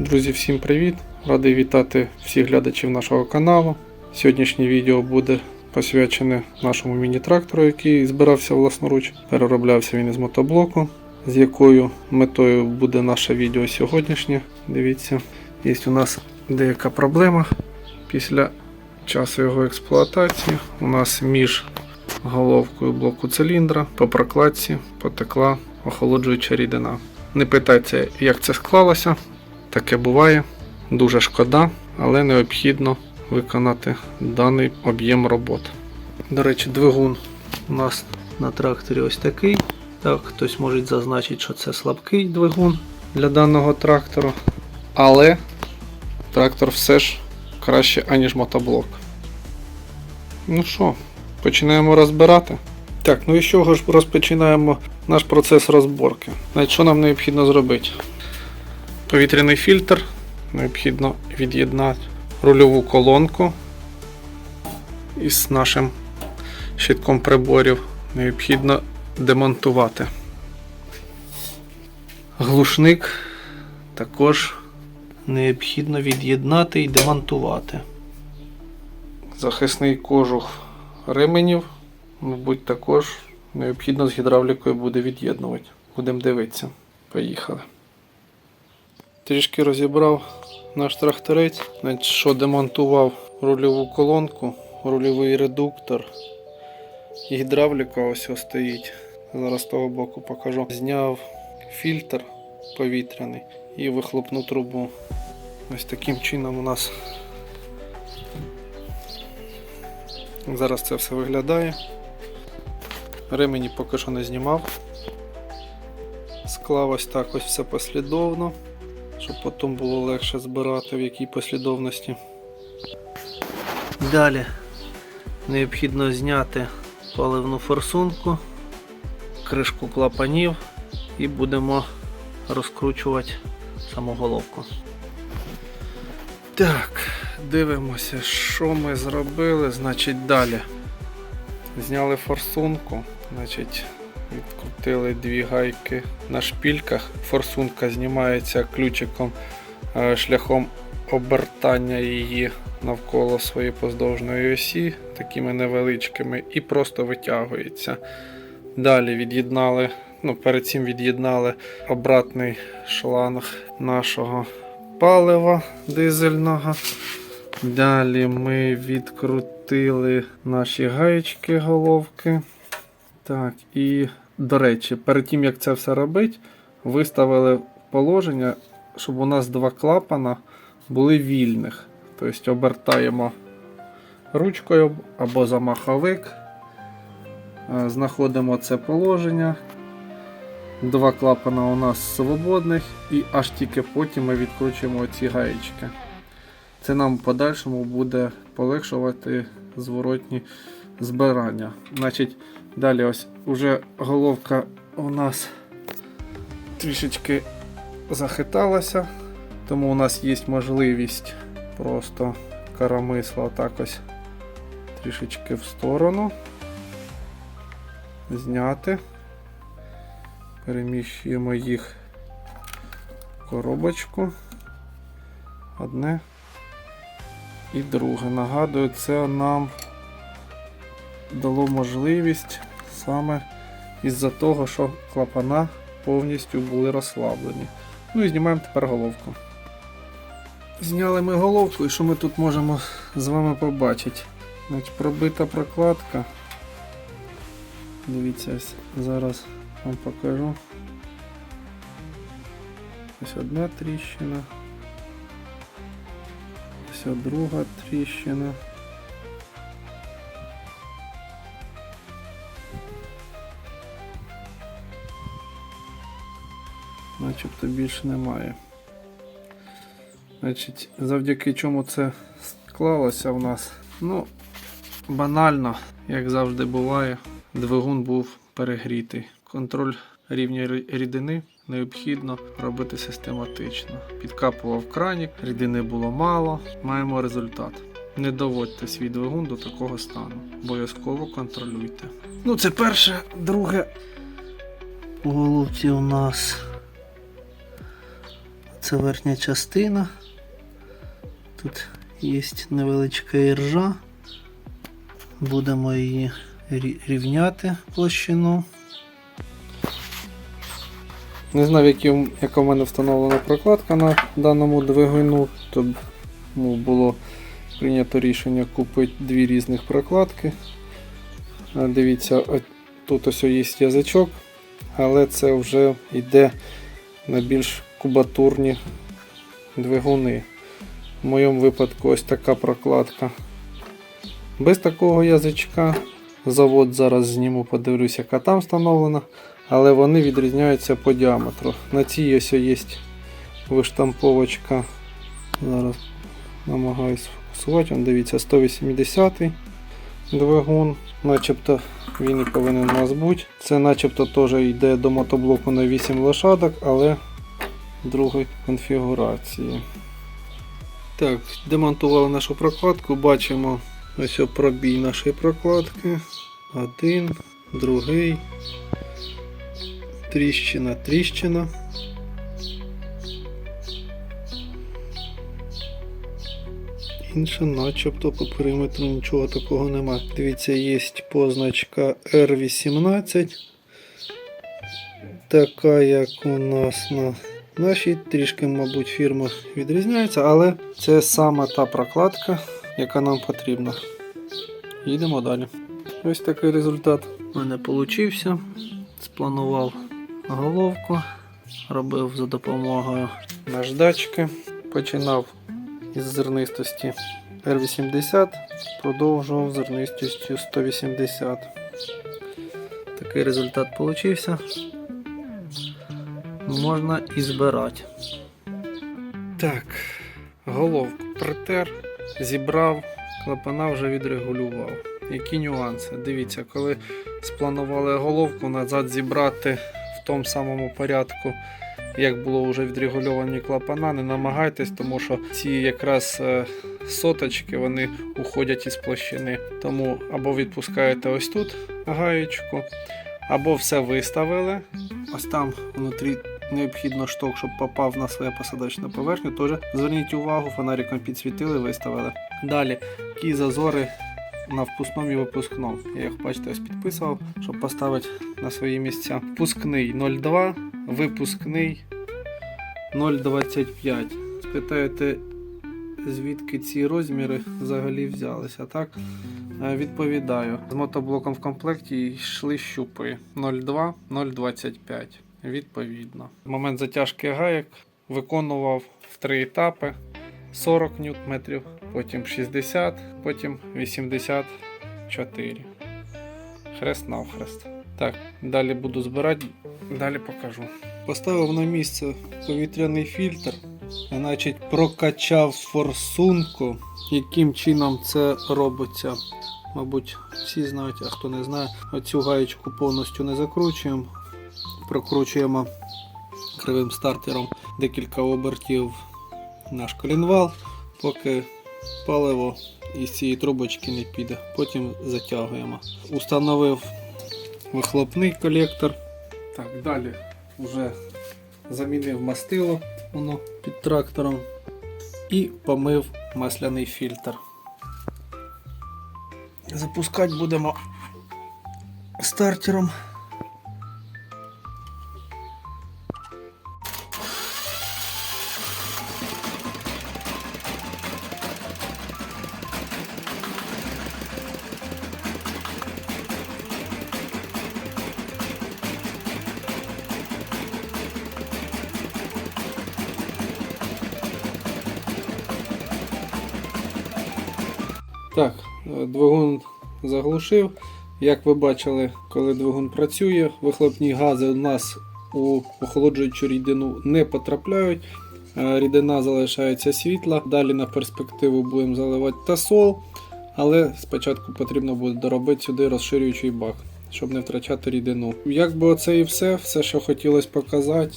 Друзі, всім привіт! Радий вітати всіх глядачів нашого каналу. Сьогоднішнє відео буде посвячене нашому міні-трактору, який збирався власноруч. Перероблявся він із мотоблоку, з якою метою буде наше відео сьогоднішнє. Дивіться, є у нас деяка проблема після часу його експлуатації. У нас між головкою блоку циліндра по прокладці потекла охолоджуюча рідина. Не питайте, як це склалося. Таке буває. Дуже шкода, але необхідно виконати даний об'єм робот. До речі, двигун у нас на тракторі ось такий. Так, хтось може зазначити, що це слабкий двигун для даного трактору. Але трактор все ж краще, аніж мотоблок. Ну що, починаємо розбирати. Так, ну і з чого ж розпочинаємо наш процес розборки? Значить, що нам необхідно зробити? Повітряний фільтр. Необхідно від'єднати рульову колонку із нашим щитком приборів. Необхідно демонтувати. Глушник також необхідно від'єднати і демонтувати. Захисний кожух ременів, мабуть, також необхідно з гідравлікою буде від'єднувати. Будемо дивитися. Поїхали. Трішки розібрав наш тракторець, що демонтував рульову колонку, рульовий редуктор. Гідравліка ось ось стоїть. Зараз з того боку покажу. Зняв фільтр повітряний і вихлопну трубу. Ось таким чином у нас зараз це все виглядає. Ремені поки що не знімав. Склав ось так ось все послідовно щоб потім було легше збирати в якій послідовності. Далі необхідно зняти паливну форсунку, кришку клапанів і будемо розкручувати саму головку. Так, дивимося, що ми зробили. Значить, далі. Зняли форсунку, значить, Відкрутили дві гайки на шпільках. Форсунка знімається ключиком е, шляхом обертання її навколо своєї поздовжної осі, такими невеличкими, і просто витягується. Далі від'єднали, ну перед цим від'єднали обратний шланг нашого палива дизельного. Далі ми відкрутили наші гаєчки головки. Так, і до речі, перед тим як це все робити, виставили положення, щоб у нас два клапана були вільних. Тобто обертаємо ручкою або замаховик, Е, знаходимо це положення. Два клапана у нас свободних, і аж тільки потім ми відкручуємо ці гаєчки. Це нам в подальшому буде полегшувати зворотні збирання. Значить, Далі ось уже головка у нас трішечки захиталася, тому у нас є можливість просто карамисла отак ось трішечки в сторону. Зняти. Переміщуємо їх в коробочку. Одне і друге. Нагадую, це нам дало можливість саме із-за того, що клапана повністю були розслаблені. Ну і знімаємо тепер головку. Зняли ми головку і що ми тут можемо з вами побачити? Значить, Пробита прокладка. Дивіться, зараз вам покажу. Ось одна тріщина. Ось друга тріщина. Начебто більше немає. Значить, Завдяки чому це склалося у нас? Ну, банально, як завжди буває, двигун був перегрітий. Контроль рівня рідини необхідно робити систематично. Підкапував кранік, рідини було мало, маємо результат. Не доводьте свій двигун до такого стану. Обов'язково контролюйте. Ну, це перше, друге. У головці у нас Це верхня частина. Тут є невеличка іржа. Будемо її рівняти площину. Не знав, яка в мене встановлена прокладка на даному двигуну, тому було прийнято рішення купити дві різних прокладки. Дивіться, тут ось є язичок, але це вже йде на більш кубатурні двигуни. В моєму випадку ось така прокладка. Без такого язичка завод зараз зніму, подивлюся, яка там встановлена але вони відрізняються по діаметру. На цій ось є виштамповочка. Зараз намагаюсь фокусувати. Он, дивіться, 180 двигун, начебто він і повинен у нас бути. Це начебто теж йде до мотоблоку на 8 лошадок, але другої конфігурації. Так, демонтували нашу прокладку, бачимо ось пробій нашої прокладки. Один, другий, тріщина, тріщина. Інше, начебто по периметру нічого такого нема. Дивіться, є позначка R18. Така, як у нас на нашій. Трішки, мабуть, фірма відрізняється, але це саме та прокладка, яка нам потрібна. Їдемо далі. Ось такий результат у мене вийшов. Спланував головку, робив за допомогою наждачки, починав із зернистості R80, продовжував зернистістю 180. Такий результат получився. Можна і збирати. Так, головку притер, зібрав, клапана вже відрегулював. Які нюанси? Дивіться, коли спланували головку назад зібрати в тому самому порядку, як було вже відрегульовані клапана, не намагайтесь, тому що ці якраз е, соточки вони уходять із площини. Тому або відпускаєте ось тут гаєчку, або все виставили. Ось там внутрі необхідно шток, щоб попав на своє посадочну поверхню. Теж зверніть увагу, фонариком підсвітили, виставили. Далі які зазори на впускному і випускному. Я їх бачите, ось підписував, щоб поставити на свої місця. Впускний 0,2, випускний 0,25. Спитаєте, звідки ці розміри взагалі взялися, так? Е, Відповідаю. З мотоблоком в комплекті йшли щупи 0,2, 0,25. Відповідно. Момент затяжки гаєк виконував в три етапи 40 ньютметрів, потім 60, потім 84. Хрест навхрест. Так, далі буду збирати, далі покажу. Поставив на місце повітряний фільтр, значить прокачав форсунку. Яким чином це робиться? Мабуть, всі знають, а хто не знає, оцю гаєчку повністю не закручуємо. Прокручуємо кривим стартером декілька обертів наш колінвал, поки паливо із цієї трубочки не піде. Потім затягуємо. Установив вихлопний колектор. Так, далі вже замінив мастило воно під трактором і помив масляний фільтр. Запускати будемо стартером. Так, е, двигун заглушив. Як ви бачили, коли двигун працює, вихлопні гази у нас у охолоджуючу рідину не потрапляють. Е, Рідина залишається світла. Далі на перспективу будемо заливати тасол, але спочатку потрібно буде доробити сюди розширюючий бак, щоб не втрачати рідину. Якби оце і все, все, що хотілося показати.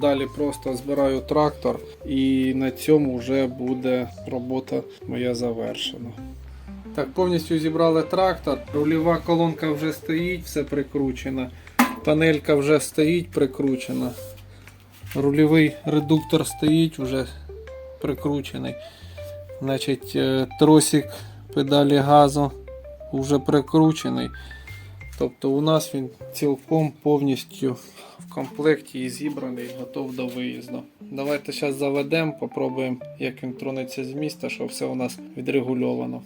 Далі просто збираю трактор, і на цьому вже буде робота моя завершена. Так, повністю зібрали трактор. Рульова колонка вже стоїть, все прикручено. Панелька вже стоїть прикручена. Рульовий редуктор стоїть вже прикручений. Значить, е, тросик педалі газу вже прикручений. Тобто у нас він цілком повністю в комплекті і зібраний, готов до виїзду. Давайте зараз заведемо, попробуємо, як він тронеться з міста, щоб все у нас відрегульовано.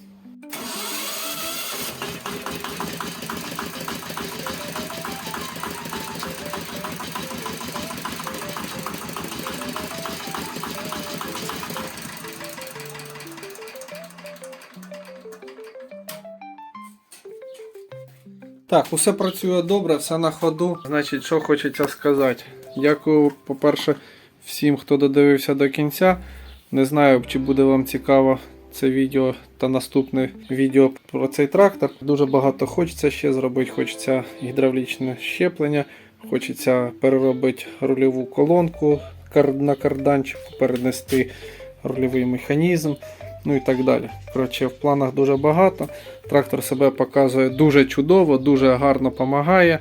Так, усе працює добре, все на ходу. Значить, що хочеться сказати. Дякую, по-перше, всім, хто додивився до кінця. Не знаю, чи буде вам цікаво це відео та наступне відео про цей трактор. Дуже багато хочеться ще зробити. Хочеться гідравлічне щеплення, хочеться переробити рульову колонку на карданчику, перенести рульовий механізм, ну і так далі. Коротше, в планах дуже багато. Трактор себе показує дуже чудово, дуже гарно допомагає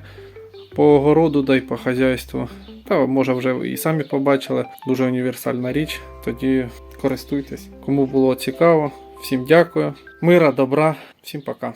по огороду да й по хазяйству. Та може вже і самі побачили. Дуже універсальна річ. Тоді користуйтесь. Кому було цікаво, всім дякую. Мира, добра, всім пока.